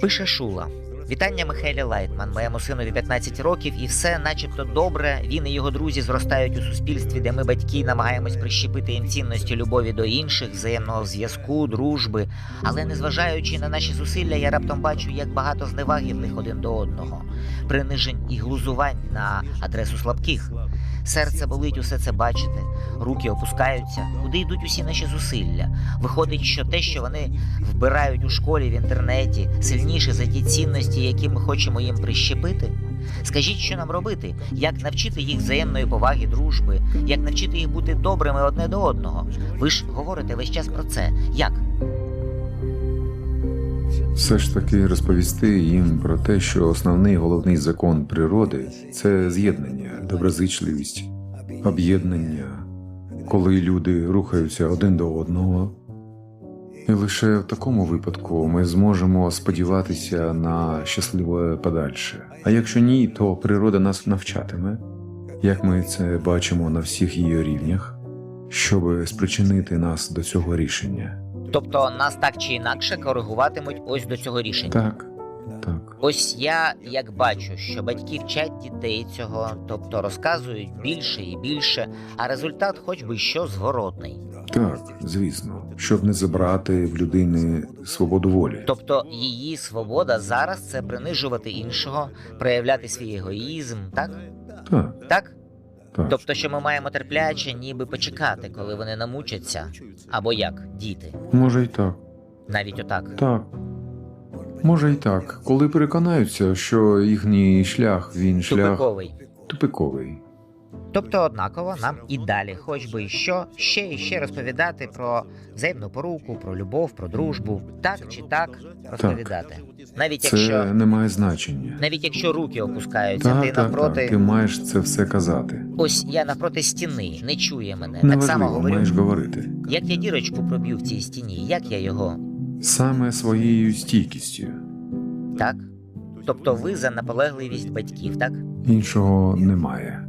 Пише Шула. Вітання Михайлі Лайтман, моєму синові 15 років, і все, начебто, добре. Він і його друзі зростають у суспільстві, де ми, батьки, намагаємось прищепити їм цінності любові до інших, взаємного зв'язку, дружби. Але незважаючи на наші зусилля, я раптом бачу, як багато зневаги в них один до одного, принижень і глузувань на адресу слабких. Серце болить усе це бачити, руки опускаються. Куди йдуть усі наші зусилля? Виходить, що те, що вони вбирають у школі в інтернеті, сильніше за ті цінності, які ми хочемо їм прищепити? Скажіть, що нам робити? Як навчити їх взаємної поваги, дружби, як навчити їх бути добрими одне до одного? Ви ж говорите весь час про це. Як? Все ж таки розповісти їм про те, що основний головний закон природи це з'єднання, доброзичливість, об'єднання, коли люди рухаються один до одного. І лише в такому випадку ми зможемо сподіватися на щасливе подальше. А якщо ні, то природа нас навчатиме, як ми це бачимо на всіх її рівнях, щоб спричинити нас до цього рішення. Тобто нас так чи інакше коригуватимуть ось до цього рішення. Так, так. Ось я як бачу, що батьки вчать дітей цього, тобто розказують більше і більше, а результат, хоч би що, зворотний. Так, звісно, щоб не забрати в людини свободу волі. Тобто її свобода зараз це принижувати іншого, проявляти свій егоїзм, так? Так, Так? Тобто, що ми маємо терпляче, ніби почекати, коли вони намучаться, або як, діти, Може й так. навіть отак. Так. Може й так, коли переконаються, що їхній шлях він шлях Тупиковий. тупиковий. Тобто, однаково нам і далі, хоч би і що, ще і ще розповідати про взаємну поруку, про любов, про дружбу, так чи так розповідати. Навіть Це якщо не має значення. навіть якщо руки опускаються, Так, ти так, так. навпроти. Ти маєш це все казати. Ось я навпроти стіни, не чує мене. так само говорю, маєш говорити. як я дірочку проб'ю в цій стіні, як я його Саме своєю стійкістю. так? Тобто ви за наполегливість батьків, так? Іншого немає.